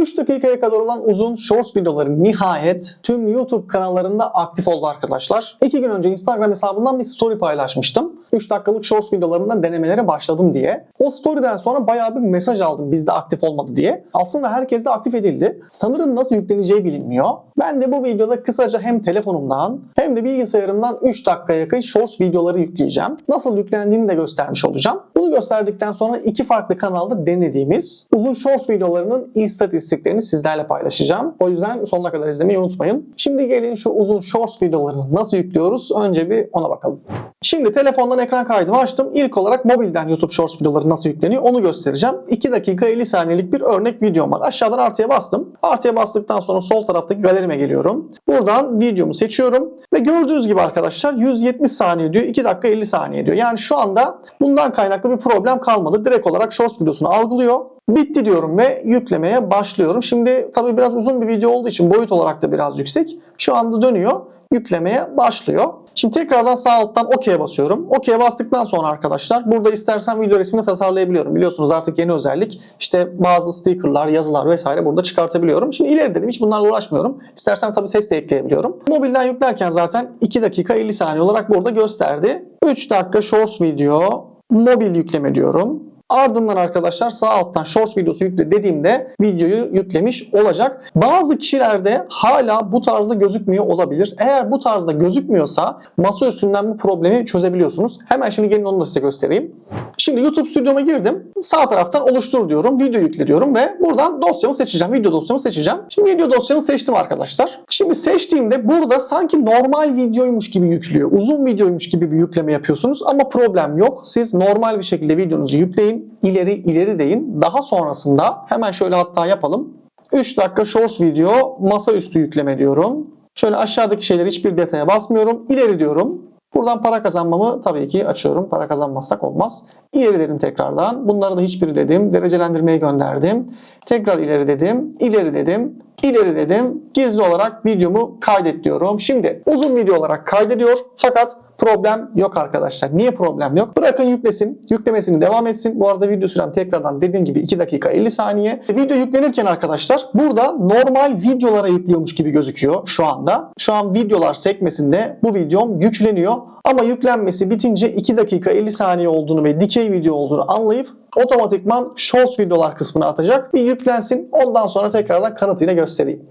3 dakikaya kadar olan uzun shorts videoları nihayet tüm YouTube kanallarında aktif oldu arkadaşlar. 2 gün önce Instagram hesabından bir story paylaşmıştım. 3 dakikalık shorts videolarından denemelere başladım diye. O story'den sonra bayağı bir mesaj aldım bizde aktif olmadı diye. Aslında herkes de aktif edildi. Sanırım nasıl yükleneceği bilinmiyor. Ben de bu videoda kısaca hem telefonumdan hem de bilgisayarımdan 3 dakika yakın shorts videoları yükleyeceğim. Nasıl yüklendiğini de göstermiş olacağım. Bunu gösterdikten sonra iki farklı kanalda denediğimiz uzun shorts videolarının istatistiklerini sizlerle paylaşacağım. O yüzden sonuna kadar izlemeyi unutmayın. Şimdi gelin şu uzun shorts videolarını nasıl yüklüyoruz önce bir ona bakalım. Şimdi telefondan ekran kaydımı açtım. İlk olarak mobilden YouTube Shorts videoları nasıl yükleniyor onu göstereceğim. 2 dakika 50 saniyelik bir örnek videom var. Aşağıdan artıya bastım. Artıya bastıktan sonra sol taraftaki galerime geliyorum. Buradan videomu seçiyorum. Ve gördüğünüz gibi arkadaşlar 170 saniye diyor. 2 dakika 50 saniye diyor. Yani şu anda bundan kaynaklı bir problem kalmadı. Direkt olarak Shorts videosunu algılıyor. Bitti diyorum ve yüklemeye başlıyorum. Şimdi tabii biraz uzun bir video olduğu için boyut olarak da biraz yüksek. Şu anda dönüyor yüklemeye başlıyor. Şimdi tekrardan sağ alttan OK'ye basıyorum. OK'ye bastıktan sonra arkadaşlar burada istersen video resmini tasarlayabiliyorum. Biliyorsunuz artık yeni özellik. İşte bazı stickerlar, yazılar vesaire burada çıkartabiliyorum. Şimdi ileri dedim hiç bunlarla uğraşmıyorum. İstersen tabii ses de ekleyebiliyorum. Mobilden yüklerken zaten 2 dakika 50 saniye olarak burada gösterdi. 3 dakika shorts video mobil yükleme diyorum. Ardından arkadaşlar sağ alttan shorts videosu yükle dediğimde videoyu yüklemiş olacak. Bazı kişilerde hala bu tarzda gözükmüyor olabilir. Eğer bu tarzda gözükmüyorsa masa üstünden bu problemi çözebiliyorsunuz. Hemen şimdi gelin onu da size göstereyim. Şimdi YouTube stüdyoma girdim. Sağ taraftan oluştur diyorum. Video yükle diyorum ve buradan dosyamı seçeceğim. Video dosyamı seçeceğim. Şimdi video dosyamı seçtim arkadaşlar. Şimdi seçtiğimde burada sanki normal videoymuş gibi yüklüyor. Uzun videoymuş gibi bir yükleme yapıyorsunuz ama problem yok. Siz normal bir şekilde videonuzu yükleyin. İleri ileri deyin. Daha sonrasında hemen şöyle hatta yapalım. 3 dakika shorts video masaüstü yükleme diyorum. Şöyle aşağıdaki şeyleri hiçbir detaya basmıyorum. İleri diyorum. Buradan para kazanmamı tabii ki açıyorum. Para kazanmazsak olmaz. İleri dedim tekrardan. Bunları da hiçbiri dedim. Derecelendirmeye gönderdim. Tekrar ileri dedim. İleri dedim. İleri dedim. Gizli olarak videomu kaydet diyorum. Şimdi uzun video olarak kaydediyor. Fakat problem yok arkadaşlar. Niye problem yok? Bırakın yüklesin. Yüklemesini devam etsin. Bu arada video sürem tekrardan dediğim gibi 2 dakika 50 saniye. Video yüklenirken arkadaşlar burada normal videolara yüklüyormuş gibi gözüküyor şu anda. Şu an videolar sekmesinde bu videom yükleniyor. Ama yüklenmesi bitince 2 dakika 50 saniye olduğunu ve dikey video olduğunu anlayıp otomatikman shorts videolar kısmına atacak. Bir yüklensin ondan sonra tekrardan kanıtıyla göstereyim.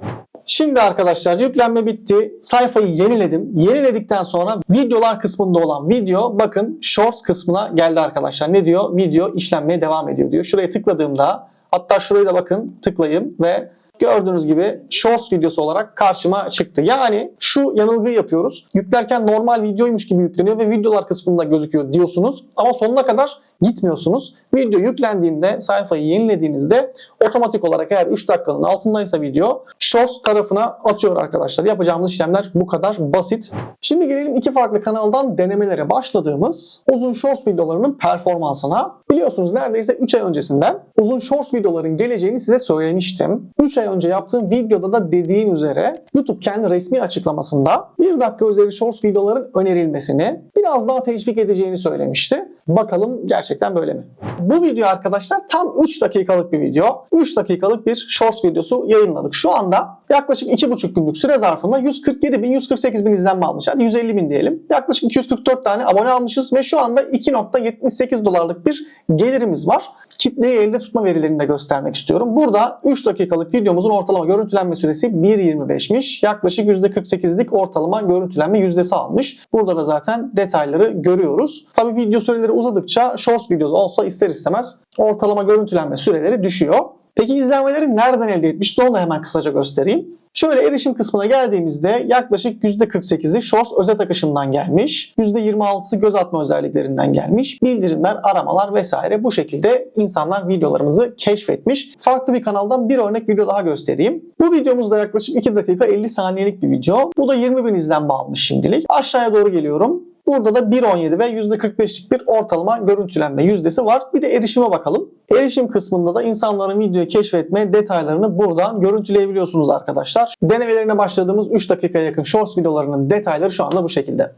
Şimdi arkadaşlar yüklenme bitti. Sayfayı yeniledim. Yeniledikten sonra videolar kısmında olan video bakın shorts kısmına geldi arkadaşlar. Ne diyor? Video işlenmeye devam ediyor diyor. Şuraya tıkladığımda hatta şurayı da bakın tıklayayım ve gördüğünüz gibi shorts videosu olarak karşıma çıktı. Yani şu yanılgıyı yapıyoruz. Yüklerken normal videoymuş gibi yükleniyor ve videolar kısmında gözüküyor diyorsunuz. Ama sonuna kadar gitmiyorsunuz. Video yüklendiğinde sayfayı yenilediğinizde otomatik olarak eğer 3 dakikanın altındaysa video shorts tarafına atıyor arkadaşlar. Yapacağımız işlemler bu kadar basit. Şimdi gelelim iki farklı kanaldan denemelere başladığımız uzun shorts videolarının performansına. Biliyorsunuz neredeyse 3 ay öncesinden uzun shorts videoların geleceğini size söylemiştim. 3 ay önce yaptığım videoda da dediğim üzere YouTube kendi resmi açıklamasında 1 dakika üzeri shorts videoların önerilmesini biraz daha teşvik edeceğini söylemişti. Bakalım gerçekten böyle mi? Bu video arkadaşlar tam 3 dakikalık bir video. 3 dakikalık bir shorts videosu yayınladık. Şu anda yaklaşık 2,5 günlük süre zarfında 147 bin, 148 bin izlenme almış. Hadi 150 bin diyelim. Yaklaşık 244 tane abone almışız ve şu anda 2.78 dolarlık bir gelirimiz var. Kitleyi elde tutma verilerini de göstermek istiyorum. Burada 3 dakikalık videomuzun ortalama görüntülenme süresi 1.25'miş. Yaklaşık %48'lik ortalama görüntülenme yüzdesi almış. Burada da zaten detayları görüyoruz. Tabii video süreleri uzadıkça shorts videoda olsa ister istemez ortalama görüntülenme süreleri düşüyor. Peki izlenmeleri nereden elde etmiş? Onu da hemen kısaca göstereyim. Şöyle erişim kısmına geldiğimizde yaklaşık %48'i Shorts özet akışından gelmiş. %26'sı göz atma özelliklerinden gelmiş. Bildirimler, aramalar vesaire bu şekilde insanlar videolarımızı keşfetmiş. Farklı bir kanaldan bir örnek video daha göstereyim. Bu videomuzda yaklaşık 2 dakika 50 saniyelik bir video. Bu da 20 bin izlenme almış şimdilik. Aşağıya doğru geliyorum. Burada da 1.17 ve %45'lik bir ortalama görüntülenme yüzdesi var. Bir de erişime bakalım. Erişim kısmında da insanların videoyu keşfetme detaylarını buradan görüntüleyebiliyorsunuz arkadaşlar. Denemelerine başladığımız 3 dakikaya yakın shorts videolarının detayları şu anda bu şekilde.